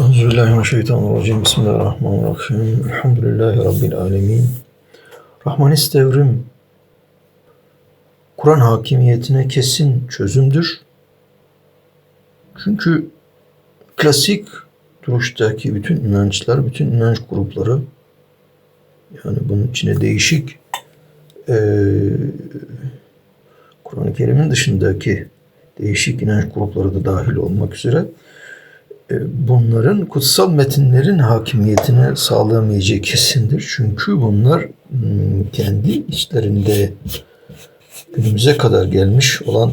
Euzubillahimineşşeytanirracim. Bismillahirrahmanirrahim. Elhamdülillahi Rabbil alemin. Rahmanist devrim Kur'an hakimiyetine kesin çözümdür. Çünkü klasik duruştaki bütün inançlar, bütün inanç grupları yani bunun içine değişik eee Kur'an-ı Kerim'in dışındaki değişik inanç grupları da dahil olmak üzere e, bunların kutsal metinlerin hakimiyetine sağlayamayacağı kesindir. Çünkü bunlar hmm, kendi içlerinde günümüze kadar gelmiş olan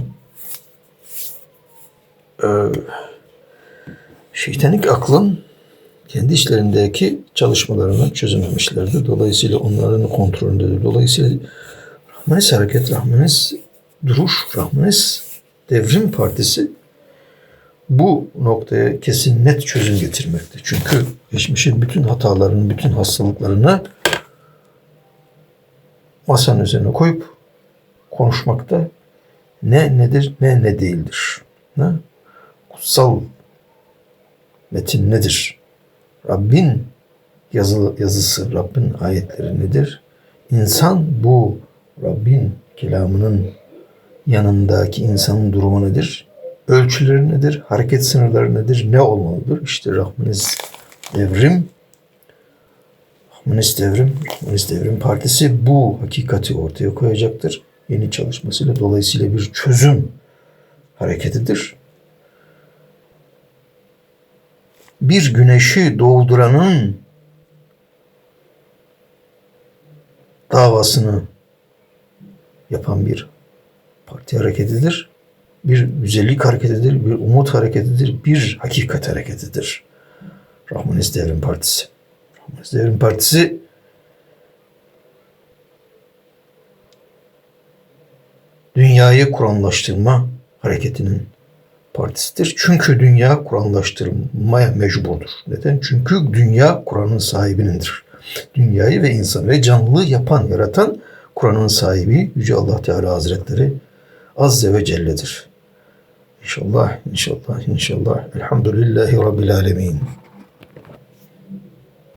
e, şeytanik aklın kendi içlerindeki çalışmalarını çözememişlerdir. Dolayısıyla onların kontrolündedir. Dolayısıyla Rahmanis Hareket, Rahmanis Duruş, Rahmanis Devrim Partisi bu noktaya kesin net çözüm getirmekte. Çünkü geçmişin bütün hatalarını, bütün hastalıklarını masanın üzerine koyup konuşmakta ne nedir ne ne değildir. Ne? Kutsal metin nedir? Rabbin yazı, yazısı, Rabbin ayetleri nedir? İnsan bu Rabbin kelamının yanındaki insanın durumu nedir? Ölçüleri nedir? Hareket sınırları nedir? Ne olmalıdır? İşte Rahmaniz Devrim Rahmanist Devrim, Rahmanist Devrim Partisi bu hakikati ortaya koyacaktır. Yeni çalışmasıyla dolayısıyla bir çözüm hareketidir. Bir güneşi doğduranın davasını yapan bir parti hareketidir. Bir güzellik hareketidir, bir umut hareketidir, bir hakikat hareketidir. Rahmanist Devrim Partisi. Rahmanist Devrim Partisi dünyayı Kur'anlaştırma hareketinin partisidir. Çünkü dünya Kur'anlaştırmaya mecburdur. Neden? Çünkü dünya Kur'an'ın sahibinindir. Dünyayı ve insanı ve canlılığı yapan, yaratan Kur'an'ın sahibi Yüce Allah Teala Hazretleri Azze ve Celle'dir. İnşallah, inşallah, inşallah. Elhamdülillahi Rabbil Alemin.